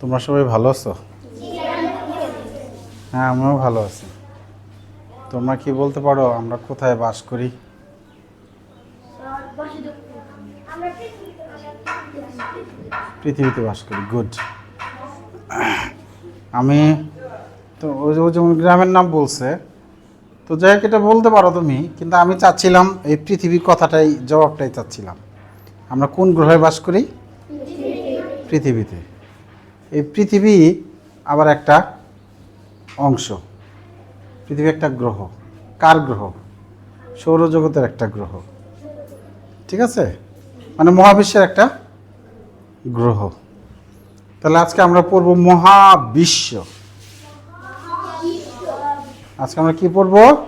তোমরা সবাই ভালো আছো? হ্যাঁ আমিও ভালো আছি। তোমরা কি বলতে পারো, আমরা কোথায় বাস করি? পৃথিবীতে বাস করি গুড আমি তো ওই যে- যেমন গ্রামের নাম বলছে। তো যাই হোক, এটা বলতে পারো তুমি, কিন্তু আমি চাচ্ছিলাম এই পৃথিবীর কথাটাই, জবাবটাই চাচ্ছিলাম। আমরা কোন গ্রহে বাস করি? পৃথিবীতে। এই পৃথিবী আবার একটা অংশ। পৃথিবী একটা গ্রহ। কার গ্রহ? সৌরজগতের একটা গ্রহ। ঠিক আছে? মানে মহাবিশ্বের একটা গ্রহ। তাহলে আজকে আমরা পড়ব মহাবিশ্ব। আজকে আমরা কি পড়ব?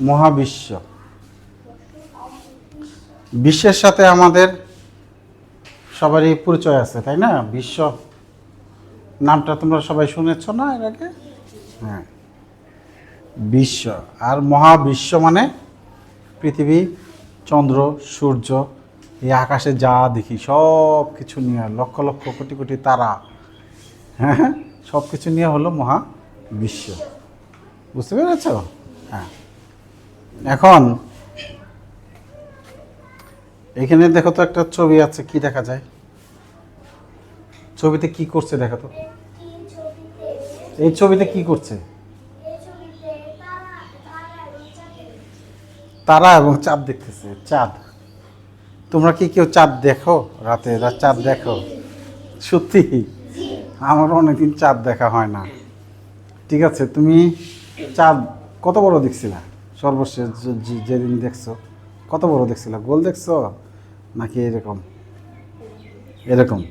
মহাবিশ্ব। বিশ্বের সাথে আমাদের সবারই পরিচয় আছে, তাই না? বিশ্ব নামটা তোমরা সবাই শুনেছ না এর আগে? হ্যাঁ। বিশ্ব। আর মহাবিশ্ব মানে পৃথিবী, চন্দ্র, সূর্য, এই আকাশে যা দেখি, সব কিছু নিয়ে, লক্ষ লক্ষ কোটি কোটি তারা। হ্যাঁ সব কিছু নিয়ে হলো মহাবিশ্ব। বুঝতে পেরেছ? হ্যাঁ। এখন এখানে দেখো তো একটা ছবি আছে, কি দেখা যায়? ছবিতে কি করছে দেখো তো। এই ছবিতে কি করছে? তারা এবং চাঁদ দেখতেছে, চাঁদ। তোমরা কি কেউ চাঁদ দেখো? রাতে চাঁদ দেখো। সত্যি? আমার অনেকদিন চাঁদ দেখা হয় না। ঠিক আছে, তুমি চাঁদ কত বড় দেখছিলা? সর্বশেষ যেদিন দেখছ, কত বড় দেখছিলা? গোল দেখছ? নাকি এরকম? এরকম।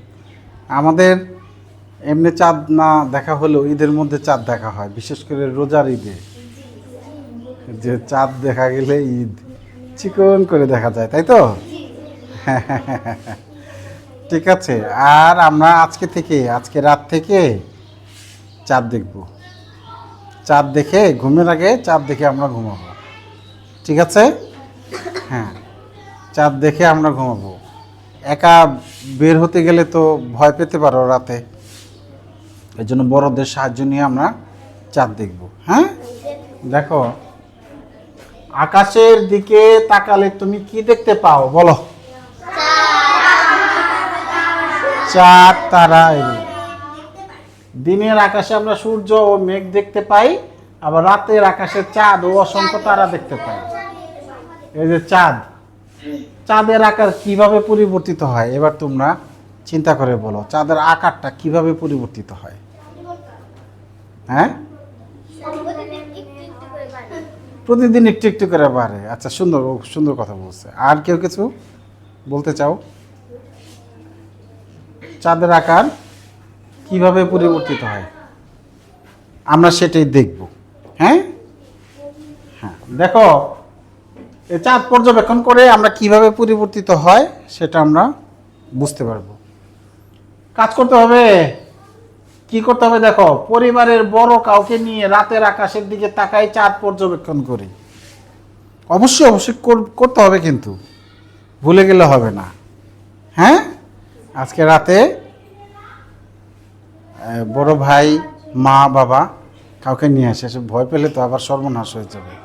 আমাদের এমনি চাঁদ না দেখা হলেও ঈদের মধ্যে চাঁদ দেখা হয়, বিশেষ করে রোজার ঈদে। যে চাঁদ দেখা গেলে ঈদ চিকন করে দেখা যায়, তাই তো? ঠিক আছে, আর আমরা আজকে থেকে, আজকে রাত থেকে চাঁদ দেখব। চাঁদ দেখে, ঘুমের আগে চাঁদ দেখে আমরা ঘুমাবো। ঠিক আছে? হ্যাঁ। চাঁদ দেখে আমরা ঘুমাবো। একা বের হতে গেলে তো ভয় পেতে পারো রাতে। এই জন্য বড়দের সাহায্য নিয়ে আমরা চাঁদ দেখব হ্যাঁ? দেখো, আকাশের দিকে তাকালে তুমি কি দেখতে পাও? বলো। চাঁদ, তারা। দিনের আকাশে আমরা সূর্য ও মেঘ দেখতে পাই, আবার রাতের আকাশে চাঁদ ও অসংখ্য তারা দেখতে পাই। এই যে চাঁদ চাঁদের আকার কীভাবে পরিবর্তিত হয়? এবার তোমরা চিন্তা করে বলো, চাঁদের আকারটা কীভাবে পরিবর্তিত হয়? হ্যাঁ? প্রতিদিন একটু একটু করে বাড়ে। আচ্ছা সুন্দর সুন্দর কথা বলছে। আর কেউ কিছু বলতে চাও? চাঁদের আকার কীভাবে পরিবর্তিত হয়? আমরা সেটাই দেখব। হ্যাঁ? হ্যাঁ দেখো চাঁদ পর্যবেক্ষণ করে আমরা কীভাবে পরিবর্তিত হয় সেটা আমরা বুঝতে পারব। কাজ করতে হবে। কি করতে হবে দেখো, পরিবারের বড় কাউকে নিয়ে রাতের আকাশের দিকে তাকাই চাঁদ পর্যবেক্ষণ করি। অবশ্যই অবশ্যই করতে হবে কিন্তু। ভুলে গেলে হবে না। হ্যাঁ? আজকে রাতে বড় ভাই, মা, বাবা কাউকে নিয়ে আসে ভয় পেলে তো আবার সর্বনাশ হয়ে যাবে।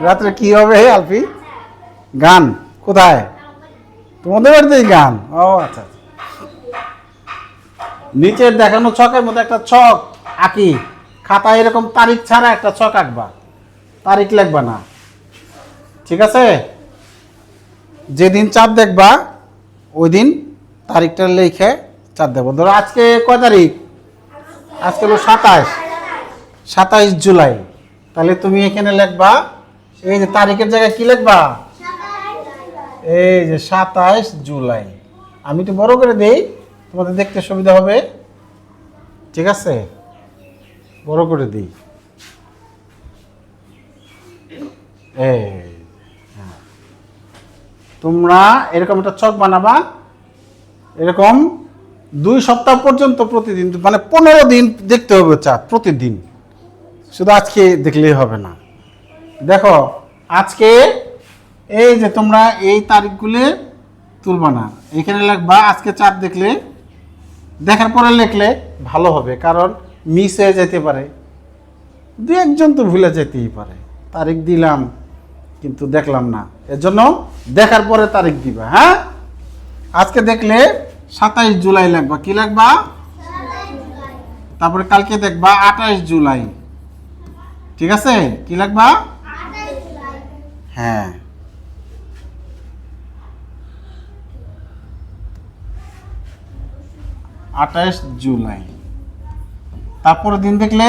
রাত্রে কি হবে আলফি? গান, কোথায়? তোমাদের বাড়িতেই গান? ও আচ্ছা আচ্ছা। নিচের দেখানো ছকের মধ্যে একটা ছক আঁকি। খাতায় এরকম তারিখ ছাড়া একটা ছক আঁকবা। তারিখ লিখবা না। ঠিক আছে? যেদিন চাঁদ দেখবা ওই দিন তারিখটা লিখে চাঁদ দেখব। ধরো আজকে কয় তারিখ? আজকে হলো সাতাশ। সাতাইশ জুলাই। তাহলে তুমি এখানে লিখবা, এই যে তারিখের জায়গায় কি লিখবা? এই যে সাতাইশ জুলাই। আমি একটু বড় করে দেই, তোমাদের দেখতে সুবিধা হবে। ঠিক আছে? বড় করে দিই। হ্যাঁ। তোমরা এরকম একটা চক বানাবা, এরকম দুই সপ্তাহ পর্যন্ত প্রতিদিন মানে পনেরো দিন দেখতে হবে চাঁদ প্রতিদিন। শুধু আজকে দেখলেই হবে না। দেখো আজকে এই যে তোমরা এই তারিখগুলো তুলবা না। এখানে লিখবা আজকে চাঁদ দেখলে। দেখার পরে লিখলে ভালো হবে কারণ মিস হয়ে যেতে পারে। দু একজন তো ভুলে যেতেই পারে। তারিখ দিলাম কিন্তু দেখলাম না। এর জন্য দেখার পরে তারিখ দিবা হ্যাঁ? আজকে দেখলে সাতাইশ জুলাই লাগবা। কি লাগবা? তারপরে কালকে দেখবা আঠাইশ জুলাই। ঠিক আছে? কি লাগবা? হ্যাঁ। আঠাইশ জুলাই। তারপরে দিন দেখলে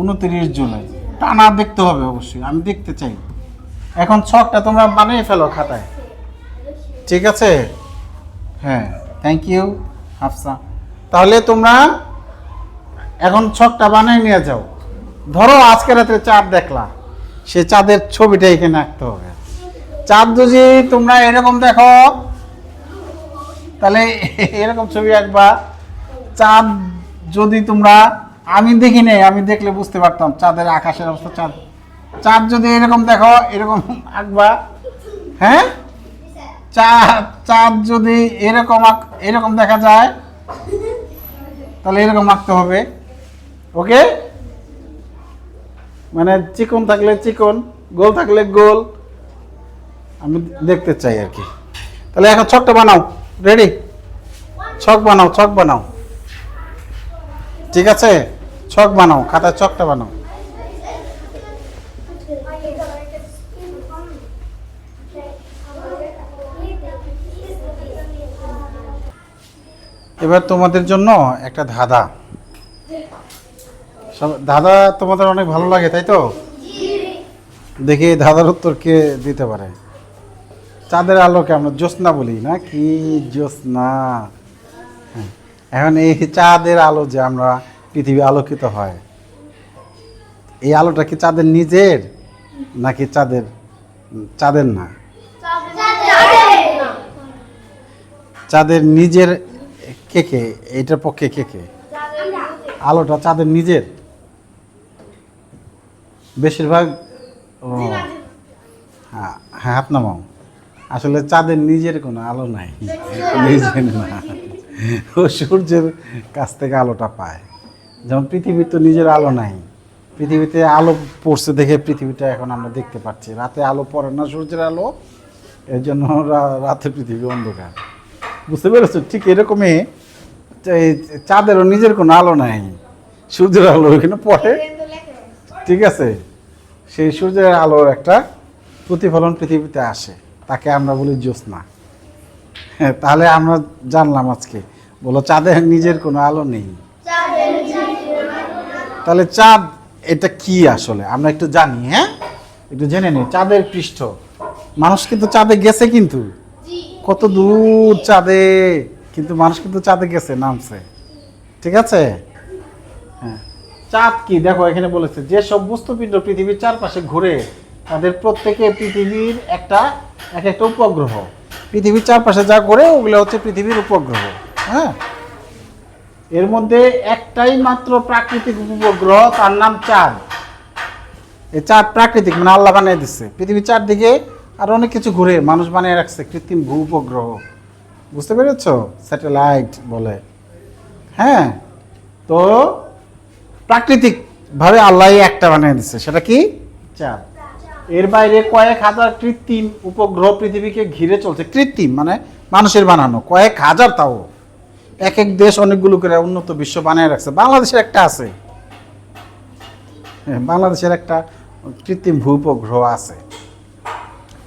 উনত্রিশ জুলাই। টানা দেখতে হবে অবশ্যই, আমি দেখতে চাই। এখন ছকটা তোমরা বানিয়ে ফেলো খাতায়। ঠিক আছে? হ্যাঁ থ্যাংক ইউ হাফসা। তাহলে তোমরা এখন ছকটা বানিয়ে নিয়ে যাও। ধরো আজকে রাতে চাঁদ দেখলা, সে চাঁদের ছবিটা এখানে আঁকতে হবে। চাঁদ যদি তোমরা এরকম দেখো, তাহলে এরকম ছবি আঁকবা। চাঁদ যদি তোমরা, আমি দেখি নাই আমি দেখলে বুঝতে পারতাম চাঁদের আকাশের অবস্থা, চাঁদ। চাঁদ যদি এরকম দেখো, এরকম আঁকবা। হ্যাঁ? চাঁদ চাঁদ যদি এরকম এরকম দেখা যায়, তাহলে এরকম আঁকতে হবে। ওকে? মানে চিকন থাকলে চিকন, গোল থাকলে গোল। আমি দেখতে চাই আর কি। তাহলে এখন ছকটা বানাও। রেডি ছক বানাও ছক বানাও। ঠিক আছে? ছক বানাও, খাতায় ছকটা বানাও। এবার তোমাদের জন্য একটা ধাঁধা। ধাঁধা তোমাদের অনেক ভালো লাগে, তাই তো? দেখি দাদার উত্তর কে দিতে পারে। চাঁদের আলোকে আমরা জ্যোৎস্না বলি, না? কি জ্যোৎস্না। এখন এই চাঁদের আলো যে আমরা পৃথিবী আলোকিত হয়, এই আলোটা কি চাঁদের নিজের, নাকি চাঁদের চাঁদের না? চাঁদের নিজের কে কে? এটার পক্ষে কে কে? আলোটা চাঁদের নিজের? বেশিরভাগ ও হ্যাঁ হ্যাঁ নামাও। আসলে চাঁদের নিজের কোনো আলো নাই। নিজের না। ও সূর্যের কাছ থেকে আলোটা পায়। যেমন পৃথিবীর তো নিজের আলো নাই। পৃথিবীতে আলো পড়ছে দেখে পৃথিবীটা এখন আমরা দেখতে পাচ্ছি। রাতে আলো পড়ে না সূর্যের আলো। এর জন্য রাতে পৃথিবী অন্ধকার। বুঝতে পেরেছ? ঠিক এরকমই চাঁদেরও নিজের কোনো আলো নাই। সূর্যের আলো ওইখানে পড়ে। ঠিক আছে? সেই সূর্যের আলোর একটা প্রতিফলন পৃথিবীতে আসে। তাকে আমরা বলি জ্যোৎস্না। হ্যাঁ তাহলে আমরা জানলাম আজকে। বলো চাঁদের নিজের কোনো আলো নেই। তাহলে চাঁদ এটা কি আসলে? আমরা একটু জানি হ্যাঁ? একটু জেনে নিই চাঁদের পৃষ্ঠ। মানুষ কিন্তু চাঁদে গেছে কিন্তু। কত দূর চাঁদে। কিন্তু মানুষ কিন্তু চাঁদে গেছে নামছে। ঠিক আছে? হ্যাঁ। চাঁদ কি? দেখো, এখানে বলেছে, যে সব বস্তুপিণ্ড পৃথিবীর চারপাশে ঘুরে, তাদের প্রত্যেকে পৃথিবীর একটা, এক একটা উপগ্রহ। পৃথিবীর চারপাশে যা ঘুরে, ওগুলো হচ্ছে পৃথিবীর উপগ্রহ। হ্যাঁ? এর মধ্যে একটাই মাত্র প্রাকৃতিক উপগ্রহ, তার নাম চাঁদ। এই চাঁদ প্রাকৃতিক মানে আল্লাহ বানিয়ে দিচ্ছে পৃথিবীর চারদিকে আর অনেক কিছু ঘুরে, মানুষ বানিয়ে রাখছে, কৃত্রিম ভূ উপগ্রহ। বুঝতে পেরেছ? স্যাটেলাইট বলে। হ্যাঁ? তো প্রাকৃতিকভাবে আল্লাহ একটা বানিয়ে দিচ্ছে সেটা কি? চাঁদ। এর বাইরে কয়েক হাজার কৃত্রিম উপগ্রহ পৃথিবীকে ঘিরে চলছে। কৃত্রিম মানে মানুষের বানানো কয়েক হাজার তাও। এক এক দেশ অনেকগুলো করে উন্নত বিশ্ব বানিয়ে রাখছে। বাংলাদেশের একটা আছে। হ্যাঁ, বাংলাদেশের একটা কৃত্রিম ভূ উপগ্রহ আছে।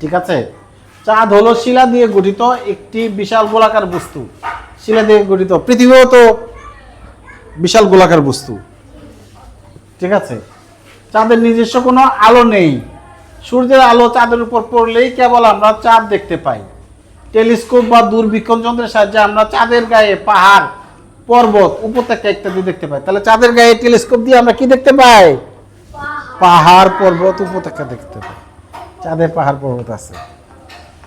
ঠিক আছে? চাঁদ হলো শিলা দিয়ে গঠিত একটি বিশাল গোলাকার বস্তু। শিলা দিয়ে গঠিত। পৃথিবীও তো বিশাল গোলাকার বস্তু। ঠিক আছে? চাঁদের নিজস্ব কোনো আলো নেই। সূর্যের আলো চাঁদের উপর পড়লেই কেবল আমরা চাঁদ দেখতে পাই। টেলিস্কোপ বা দূরবীক্ষণ যন্ত্রের সাহায্যে আমরা চাঁদের গায়ে পাহাড়, পর্বত, উপত্যকা ইত্যাদি দেখতে পাই। তাহলে চাঁদের গায়ে টেলিস্কোপ দিয়ে আমরা কি দেখতে পাই? পাহাড়, পর্বত, উপত্যকা দেখতে পাই। চাঁদে পাহাড়, পর্বত আছে।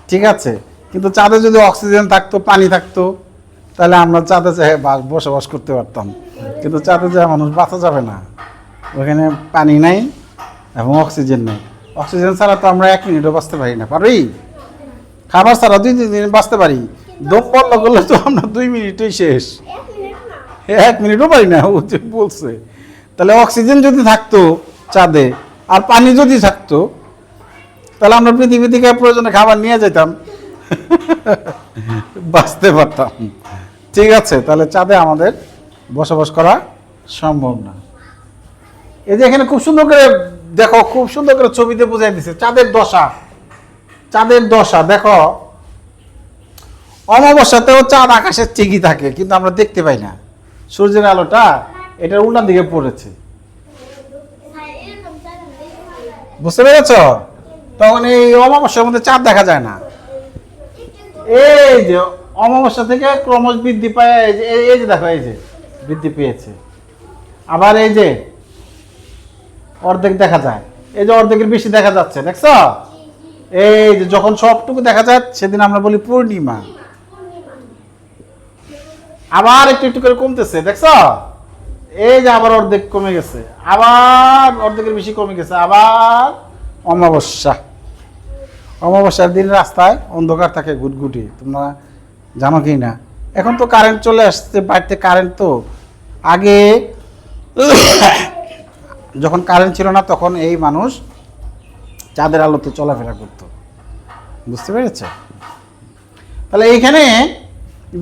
ঠিক আছে? কিন্তু চাঁদে যদি অক্সিজেন থাকতো, পানি থাকতো, তাহলে আমরা চাঁদে বাস- বসবাস করতে পারতাম। কিন্তু চাঁদে যায় মানুষ বাঁচা যাবে না। ওখানে পানি নাই এবং অক্সিজেন নাই। অক্সিজেন ছাড়া তো আমরা এক মিনিটও বাঁচতে পারি না। পারি খাবার ছাড়া দুই তিন দিন বাঁচতে পারি। দম বন্ধ করলে তো আমরা দুই মিনিটেই শেষ। এক মিনিটও পারি না, ও যে বলছে। তাহলে অক্সিজেন যদি থাকতো চাঁদে, আর পানি যদি থাকতো, তাহলে আমরা পৃথিবী থেকে প্রয়োজনে খাবার নিয়ে যেতাম। বাঁচতে পারতাম। ঠিক আছে, তাহলে চাঁদে আমাদের বসবাস করা সম্ভব না। এই যে এখানে খুব সুন্দর করে দেখো, খুব সুন্দর করে ছবিতে বোঝাই দিছে, চাঁদের দশা। চাঁদের দশা, দেখো। অমাবস্যাতেও চাঁদ আকাশের চিকি থাকে, কিন্তু আমরা দেখতে পাই না। সূর্যের আলোটা এটার উল্টার দিকে পড়েছে। বুঝতে পেরেছ? তখন এই অমাবস্যার মধ্যে চাঁদ দেখা যায় না। এই যে অমাবস্যা থেকে ক্রমশ বৃদ্ধি পায়, এই যে এই যে দেখো, এই যে বৃদ্ধি পেয়েছে। আবার এই যে অর্ধেক দেখা যায়। এই যে অর্ধেকের বেশি দেখা যাচ্ছে, দেখছ? এই যে যখন সবটুকু দেখা যায়, সেদিন আমরা বলি পূর্ণিমা। আবার একটু একটু করে কমতেছে, দেখছ? এই যে আবার অর্ধেক কমে গেছে, আবার অর্ধেকের বেশি কমে গেছে, আবার অমাবস্যা। অমাবস্যার দিন রাস্তায় অন্ধকার থাকে গুটগুটি তোমরা জানো কি না? এখন তো কারেন্ট চলে আসছে, বাড়িতে কারেন্ট তো। আগে যখন কারেন্ট ছিল না, তখন এই মানুষ চাঁদের আলোতে চলাফেরা করত। বুঝতে পেরেছে? তাহলে এইখানে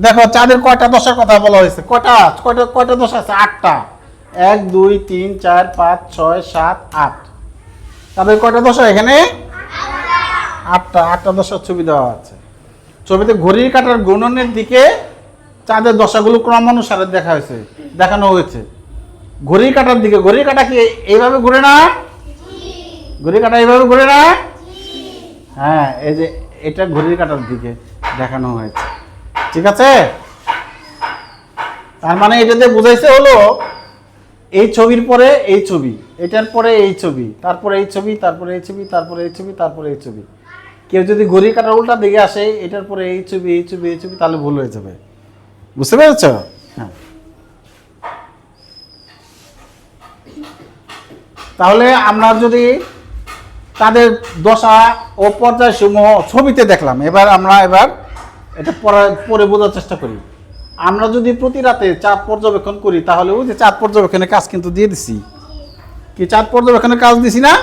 দেখো, চাঁদের কয়টা দশার কথা বলা হয়েছে? কয়টা কয়টা কয়টা দশা আছে? আটটা। এক, দুই, তিন, চার, পাঁচ, ছয়, সাত, আট। তাদের কয়টা দশা এখানে? আটটা। আটটা দশার ছবি দেওয়া আছে। ছবিতে ঘড়ির কাটার গুণনের দিকে চাঁদের দশাগুলো ক্রমানুসারে দেখা হয়েছে, দেখানো হয়েছে। ঘড়ির কাটার দিকে, ঘড়ির কাটা কি এইভাবে ঘুরে না? ঘড়ির কাটা এইভাবে ঘুরে না? হ্যাঁ এই যে এটা ঘড়ির কাটার দিকে দেখানো হয়েছে। ঠিক আছে? তার মানে এটা দিয়ে বুঝাইছে হলো, এই ছবির পরে এই ছবি, এটার পরে এই ছবি, তারপরে এই ছবি, তারপরে এই ছবি, তারপরে এই ছবি, তারপরে এই ছবি। কেউ যদি ঘড়ি কাটার উল্টা দিকে আসে, এটার পরে এই ছবি এই ছবি এই ছবি, তাহলে ভুল হয়ে যাবে। বুঝতে পেরেছ? হ্যাঁ। তাহলে আমরা যদি তাদের দশা ও পর্যায় সমূহ ছবিতে দেখলাম, এবার আমরা এবার এটা পরে বোঝার চেষ্টা করি। আমরা যদি প্রতি রাতে চাঁদ পর্যবেক্ষণ করি, তাহলে ওই যে চাঁদ পর্যবেক্ষণের কাজ কিন্তু দিয়ে দিছি। কি চাঁদ পর্যবেক্ষণের কাজ দিছি না?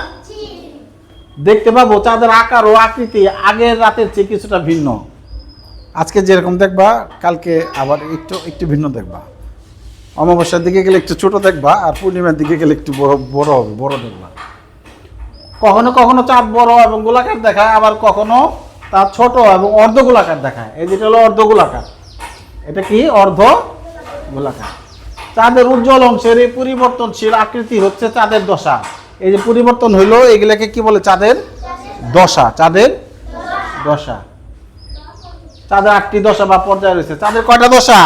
দেখতে পাবো চাঁদের আকার ও আকৃতি আগের রাতের চেয়ে কিছুটা ভিন্ন। আজকে যেরকম দেখবা, কালকে আবার একটু একটু ভিন্ন দেখবা। অমাবস্যার দিকে গেলে একটু ছোট দেখবা, আর পূর্ণিমার দিকে গেলে একটু বড় বড় হবে, বড় দেখবা। কখনো কখনো চাঁদ বড় এবং গোলাকার দেখায়, আবার কখনো তার ছোট এবং অর্ধ গোলাকার দেখায়। এই যেটা হলো অর্ধ গোলাকার এটা কি? অর্ধ গোলাকার চাঁদের উজ্জ্বল অংশের এই পরিবর্তনশীল আকৃতি হচ্ছে চাঁদের দশা। এই যে পরিবর্তন হইল, এগুলাকে কি বলে? চাঁদের দশা। চাঁদের দশা। চাঁদের আটটি দশা বা পর্যায় রয়েছে। চাঁদের কয়টা দশা?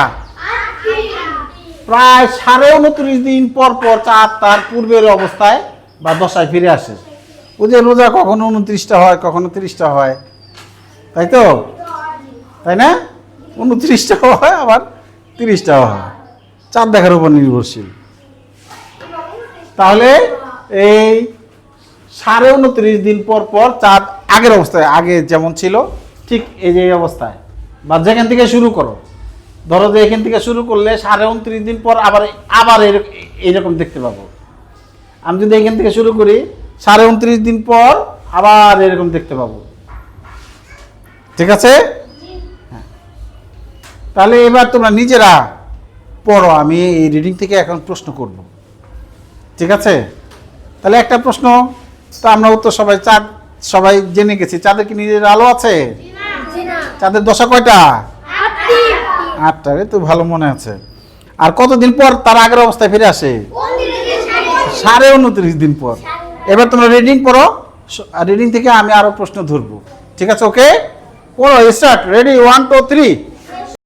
প্রায় সাড়ে উনত্রিশ দিন পর পর চাঁদ তার পূর্বের অবস্থায় বা দশায় ফিরে আসে। যে রোজা কখনো উনত্রিশটা হয়, কখনো তিরিশটা হয়। তাই তো? তাই না? উনত্রিশটাও হয়, আবার তিরিশটাও হয়। চাঁদ দেখার উপর নির্ভরশীল। তাহলে এই সাড়ে উনত্রিশ দিন পর পর চাঁদ আগের অবস্থায়, আগে যেমন ছিল, ঠিক এই যে অবস্থায়। বা যেখান থেকে শুরু করো। ধরো যে এখান থেকে শুরু করলে সাড়ে উনত্রিশ দিন পর আবার আবার এরক- এইরকম দেখতে পাবো। আমি যদি এখান থেকে শুরু করি সাড়ে উনত্রিশ দিন পর আবার এরকম দেখতে পাবো। ঠিক আছে? হ্যাঁ। তাহলে এবার তোমরা নিজেরা পড়ো আমি এই রিডিং থেকে এখন প্রশ্ন করব। ঠিক আছে? তাহলে একটা প্রশ্ন তো আমরা উত্তর সবাই চাঁদ সবাই জেনে গেছি। চাঁদের কি নিজের আলো আছে? চাঁদের দশা কয়টা? আটটা রে তো ভালো মনে আছে। আর কতদিন পর তার আগের অবস্থায় ফিরে আসে? সাড়ে উনত্রিশ দিন পর। এবার তোমরা রিডিং পড়ো। রিডিং থেকে আমি আরও প্রশ্ন ধরবো। ঠিক আছে ওকে পড়ো start ready one two three